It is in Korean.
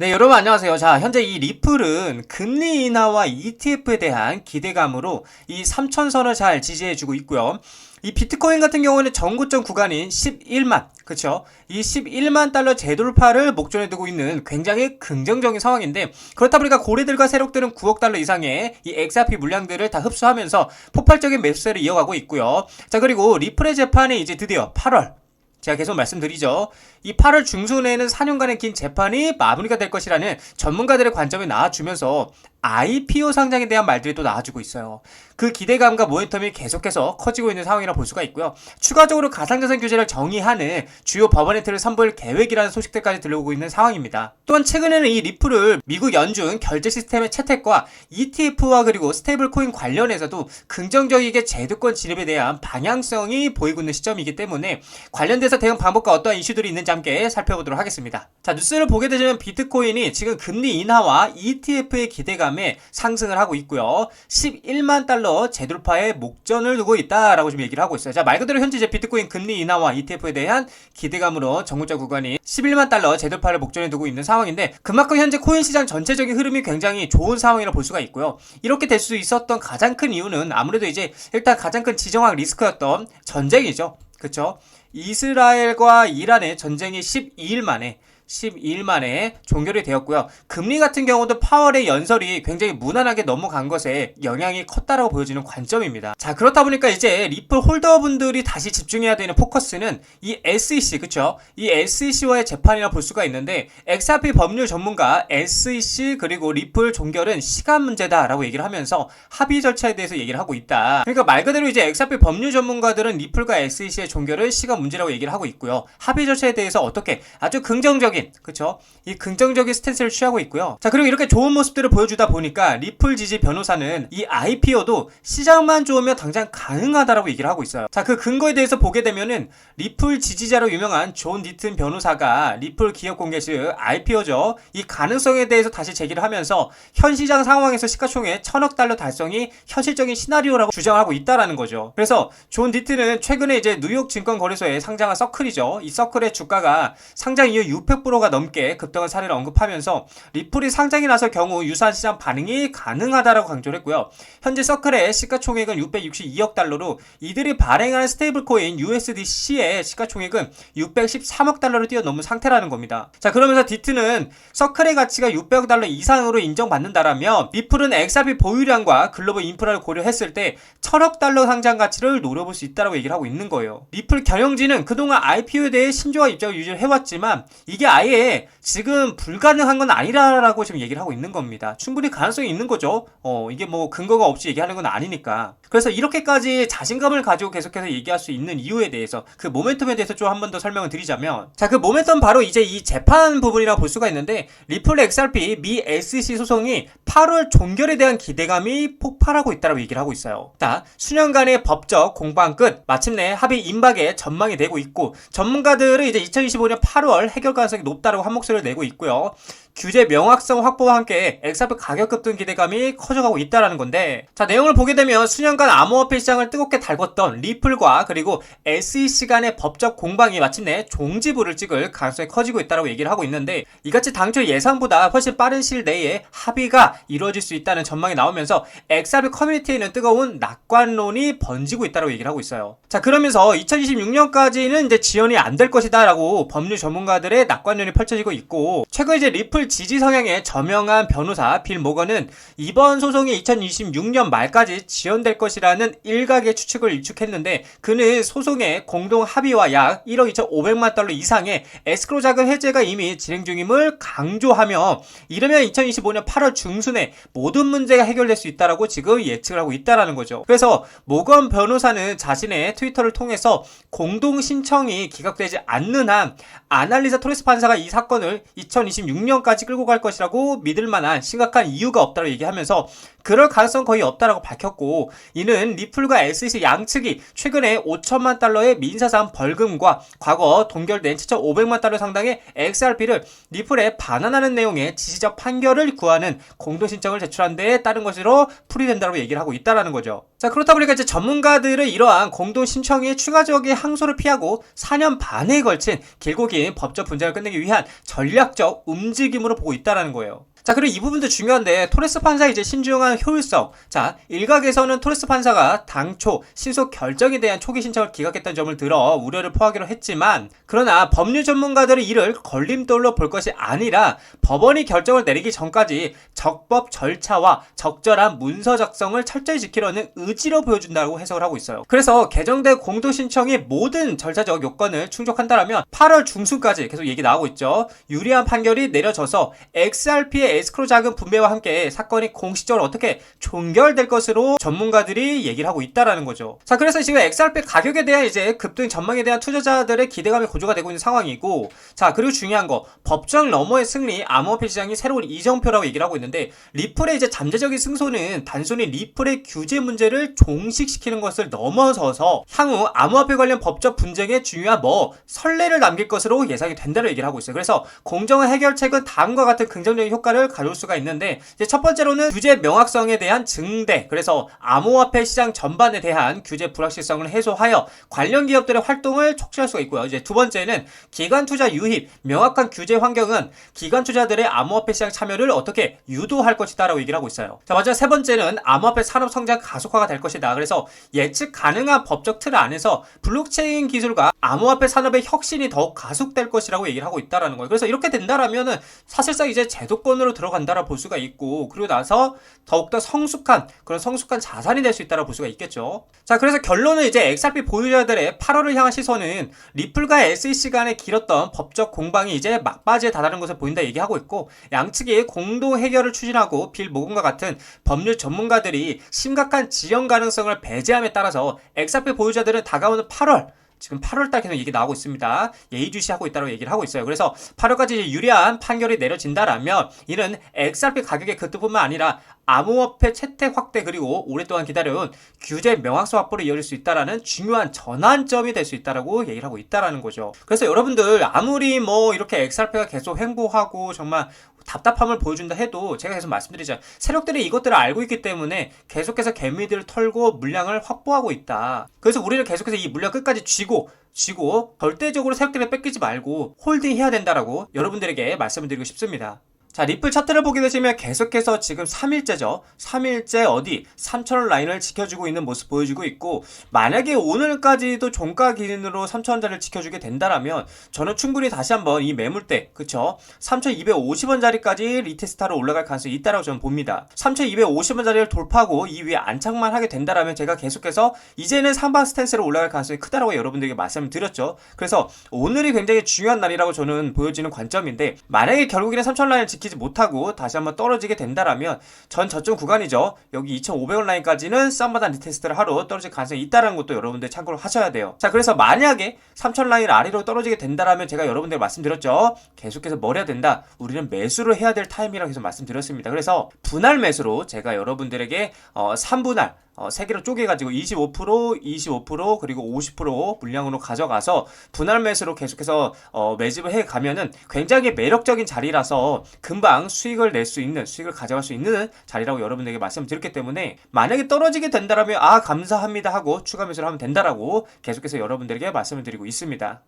네, 여러분 안녕하세요. 자, 현재 이 리플은 금리 인하와 ETF에 대한 기대감으로 이 3천선을 잘 지지해주고 있고요. 이 비트코인 같은 경우는 전고점 구간인 11만, 그쵸? 이 11만 달러 재돌파를 목전에 두고 있는 굉장히 긍정적인 상황인데, 그렇다 보니까 고래들과 세력들은 9억 달러 이상의 이 XRP 물량들을 다 흡수하면서 폭발적인 매수세를 이어가고 있고요. 자, 그리고 리플의 재판이 이제 드디어 8월, 제가 계속 말씀드리죠. 이 8월 중순에는 4년간의 긴 재판이 마무리가 될 것이라는 전문가들의 관점이 나와주면서 IPO 상장에 대한 말들이 또 나와주고 있어요. 그 기대감과 모멘텀이 계속해서 커지고 있는 상황이라 볼 수가 있고요. 추가적으로 가상자산 규제를 정의하는 주요 법안의 틀을 선보일 계획이라는 소식들까지 들려오고 있는 상황입니다. 또한 최근에는 이 리플을 미국 연준 결제 시스템의 채택과 ETF와 그리고 스테이블 코인 관련해서도 긍정적이게 제도권 진입에 대한 방향성이 보이고 있는 시점이기 때문에 관련돼서 대응 방법과 어떠한 이슈들이 있는지 함께 살펴보도록 하겠습니다. 자, 뉴스를 보게 되면 비트코인이 지금 금리 인하와 ETF의 기대감 에 상승을 하고 있고요. 11만 달러 재돌파에 목전을 두고 있다라고 좀 얘기를 하고 있어요. 자, 말 그대로 현재 이제 비트코인 금리 인하와 ETF에 대한 기대감으로 정고자 구간이 11만 달러 재돌파를 목전에 두고 있는 상황인데 그만큼 현재 코인 시장 전체적인 흐름이 굉장히 좋은 상황이라 볼 수가 있고요. 이렇게 될 수 있었던 가장 큰 이유는 아무래도 이제 일단 가장 큰 지정학 리스크였던 전쟁이죠. 그쵸? 이스라엘과 이란의 전쟁이 12일 만에 12일 만에 종결이 되었고요. 금리 같은 경우도 파월의 연설이 굉장히 무난하게 넘어간 것에 영향이 컸다라고 보여지는 관점입니다. 자, 그렇다 보니까 이제 리플 홀더분들이 다시 집중해야 되는 포커스는 이 SEC, 그쵸? 이 SEC와의 재판이라 볼 수가 있는데, XRP 법률 전문가 SEC 그리고 리플 종결은 시간 문제다라고 얘기를 하면서 합의 절차에 대해서 얘기를 하고 있다. 그러니까 말 그대로 이제 XRP 법률 전문가들은 리플과 SEC의 종결을 시간 문제라고 얘기를 하고 있고요. 합의 절차에 대해서 어떻게 아주 긍정적인 그쵸? 이 긍정적인 스탠스를 취하고 있고요. 자 그리고 이렇게 좋은 모습들을 보여주다 보니까 리플 지지 변호사는 이 IPO도 시장만 좋으면 당장 가능하다라고 얘기를 하고 있어요. 자 그 근거에 대해서 보게 되면은 리플 지지자로 유명한 존 니튼 변호사가 리플 기업 공개 시 IPO죠. 이 가능성에 대해서 다시 제기를 하면서 현 시장 상황에서 시가총액 천억 달러 달성이 현실적인 시나리오라고 주장하고 있다라는 거죠. 그래서 존 니튼은 최근에 이제 뉴욕 증권거래소에 상장한 서클이죠. 이 서클의 주가가 상장 이후 600%가 넘게 급등한 사례를 언급하면서 리플이 상장이 나서 경우 유사한 시장 반응이 가능하다라고 강조를 했고요. 현재 서클의 시가총액은 662억 달러로 이들이 발행하는 스테이블 코인 USDC의 시가총액은 613억 달러를 뛰어넘은 상태라는 겁니다. 자, 그러면서 디트는 서클의 가치가 600억 달러 이상으로 인정받는다라면 리플은 XRP 보유량과 글로벌 인프라를 고려했을 때 1000억 달러 상장 가치를 노려볼 수 있다라고 얘기를 하고 있는 거예요. 리플 경영진은 그동안 IPO에 대해 신중한 입장을 유지를 해왔지만 이게 아예 지금 불가능한 건 아니라라고 지금 얘기를 하고 있는 겁니다. 충분히 가능성이 있는 거죠. 어, 이게 뭐 근거가 없이 얘기하는 건 아니니까. 그래서 이렇게까지 자신감을 가지고 계속해서 얘기할 수 있는 이유에 대해서 그 모멘텀에 대해서 좀 한 번 더 설명을 드리자면 자, 그 모멘텀 바로 이제 이 재판 부분이라고 볼 수가 있는데 리플 XRP 미 SEC 소송이 8월 종결에 대한 기대감이 폭발하고 있다고 얘기를 하고 있어요. 자, 수년간의 법적 공방 끝 마침내 합의 임박에 전망이 되고 있고 전문가들은 이제 2025년 8월 해결 가능성이 높다라고 한 목소리를 내고 있고요. 규제 명확성 확보와 함께 XRP 가격 급 등 기대감이 커져가고 있다라는 건데 자 내용을 보게 되면 수년간 암호화폐 시장을 뜨겁게 달궜던 리플과 그리고 SEC 간의 법적 공방이 마침내 종지부를 찍을 가능성이 커지고 있다라고 얘기를 하고 있는데 이같이 당초 예상보다 훨씬 빠른 시일 내에 합의가 이루어질 수 있다는 전망이 나오면서 XRP 커뮤니티에는 뜨거운 낙관론이 번지고 있다고 얘기를 하고 있어요. 자 그러면서 2026년까지는 이제 지연이 안 될 것이다라고 법률 전문가들의 낙관론이 펼쳐지고 있고 최근 이제 리플 지지 성향의 저명한 변호사 빌 모건은 이번 소송이 2026년 말까지 지연될 것이라는 일각의 추측을 일축했는데 그는 소송의 공동 합의와 약 1억 2,500만 달러 이상의 에스크로 자금 해제가 이미 진행 중임을 강조하며 이르면 2025년 8월 중순에 모든 문제가 해결될 수 있다라고 지금 예측을 하고 있다라는 거죠. 그래서 모건 변호사는 자신의 트위터를 통해서 공동 신청이 기각되지 않는 한 아날리자 토레스 판사가 이 사건을 2026년 끌고 갈 것이라고 믿을 만한 심각한 이유가 없다고 얘기하면서 그럴 가능성 거의 없다라고 밝혔고 이는 리플과 SEC 양측이 최근에 5천만 달러의 민사상 벌금과 과거 동결된 7,500만 달러 상당의 XRP를 리플에 반환하는 내용의 지시적 판결을 구하는 공동 신청을 제출한 데에 따른 것으로 풀이된다고 얘기를 하고 있다라는 거죠. 자 그렇다 보니까 이제 전문가들은 이러한 공동 신청의 추가적인 항소를 피하고 4년 반에 걸친 길고 긴 법적 분쟁을 끝내기 위한 전략적 움직임으로 보고 있다라는 거예요. 자, 그리고 이 부분도 중요한데, 토레스 판사 이제 신중한 효율성. 자, 일각에서는 토레스 판사가 당초 신속 결정에 대한 초기 신청을 기각했던 점을 들어 우려를 포하기로 했지만, 그러나 법률 전문가들은 이를 걸림돌로 볼 것이 아니라 법원이 결정을 내리기 전까지 적법 절차와 적절한 문서 작성을 철저히 지키려는 의지로 보여준다고 해석을 하고 있어요. 그래서 개정된 공동 신청이 모든 절차적 요건을 충족한다라면 8월 중순까지 계속 얘기 나오고 있죠. 유리한 판결이 내려져서 XRP의 에스크로 자금 분배와 함께 사건이 공식적으로 어떻게 종결될 것으로 전문가들이 얘기를 하고 있다라는 거죠. 자, 그래서 지금 XRP 가격에 대한 이제 급등 전망에 대한 투자자들의 기대감이 고조가 되고 있는 상황이고, 자, 그리고 중요한 거 법정 너머의 승리 암호화폐 시장이 새로운 이정표라고 얘기를 하고 있는데 리플의 이제 잠재적인 승소는 단순히 리플의 규제 문제를 종식시키는 것을 넘어서서 향후 암호화폐 관련 법적 분쟁에 중요한 뭐 선례를 남길 것으로 예상이 된다고 얘기를 하고 있어요. 그래서 공정한 해결책은 다음과 같은 긍정적인 효과를 가져올 수가 있는데 첫 번째로는 규제 명확성에 대한 증대. 그래서 암호화폐 시장 전반에 대한 규제 불확실성을 해소하여 관련 기업들의 활동을 촉진할 수가 있고요. 이제 두 번째는 기관 투자 유입. 명확한 규제 환경은 기관 투자들의 암호화폐 시장 참여를 어떻게 유도할 것이다라고 얘기를 하고 있어요. 자, 마지막 세 번째는 암호화폐 산업 성장 가속화가 될 것이다. 그래서 예측 가능한 법적 틀 안에서 블록체인 기술과 암호화폐 산업의 혁신이 더욱 가속될 것이라고 얘기를 하고 있다라는 거예요. 그래서 이렇게 된다라면은 사실상 이제 제도권으로 들어간다라 볼 수가 있고 그리고 나서 더욱더 성숙한 그런 성숙한 자산이 될 수 있다라 볼 수가 있겠죠. 자, 그래서 결론은 이제 XRP 보유자들의 8월을 향한 시선은 리플과 SEC 간의 길었던 법적 공방이 이제 막바지에 다다른 것을 보인다 얘기하고 있고 양측이 공동 해결을 추진하고 빌 모건과 같은 법률 전문가들이 심각한 지연 가능성을 배제함에 따라서 XRP 보유자들은 다가오는 8월 지금 8월달 계속 얘기 나오고 있습니다. 예의주시하고 있다고 얘기를 하고 있어요. 그래서 8월까지 유리한 판결이 내려진다라면 이는 XRP 가격의 급등뿐만 아니라 암호화폐 채택 확대 그리고 오랫동안 기다려온 규제 명확성 확보를 이어질 수 있다라는 중요한 전환점이 될 수 있다라고 얘기를 하고 있다라는 거죠. 그래서 여러분들 아무리 뭐 이렇게 XRP가 계속 횡보하고 정말 답답함을 보여준다 해도 제가 계속 말씀드리자 세력들이 이것들을 알고 있기 때문에 계속해서 개미들을 털고 물량을 확보하고 있다. 그래서 우리는 계속해서 이 물량 끝까지 쥐고 쥐고 절대적으로 세력들에 뺏기지 말고 홀딩해야 된다라고 여러분들에게 말씀을 드리고 싶습니다. 자, 리플 차트를 보게 되시면 계속해서 지금 3일째죠. 3일째 어디 3천원 라인을 지켜주고 있는 모습 보여주고 있고 만약에 오늘까지도 종가 기준으로 3천원짜리를 지켜주게 된다라면 저는 충분히 다시 한번 이 매물대 그쵸 3,250원짜리까지 리테스타로 올라갈 가능성이 있다라고 저는 봅니다. 3,250원짜리를 돌파하고 이 위에 안착만 하게 된다라면 제가 계속해서 이제는 상방 스탠스로 올라갈 가능성이 크다라고 여러분들에게 말씀을 드렸죠. 그래서 오늘이 굉장히 중요한 날이라고 저는 보여지는 관점인데 만약에 결국에는 3,000원 라인을 지키 지 못하고 다시 한번 떨어지게 된다라면 전 저점 구간이죠. 여기 2,500원 라인까지는 쌈바단 리테스트를 하러 떨어질 가능성이 있다는 것도 여러분들 참고를 하셔야 돼요. 자, 그래서 만약에 3,000 라인 아래로 떨어지게 된다라면 제가 여러분들 말씀드렸죠. 계속해서 뭘 해야 된다. 우리는 매수를 해야 될 타임이라고 해서 말씀드렸습니다. 그래서 분할 매수로 제가 여러분들에게 어, 3분할 어, 세 개로 쪼개가지고 25%, 25% 그리고 50% 물량으로 가져가서 분할 매수로 계속해서 어, 매집을 해 가면은 굉장히 매력적인 자리라서 금방 수익을 낼 수 있는 수익을 가져갈 수 있는 자리라고 여러분들에게 말씀드렸기 때문에 만약에 떨어지게 된다라면 아 감사합니다 하고 추가 매수를 하면 된다라고 계속해서 여러분들에게 말씀을 드리고 있습니다.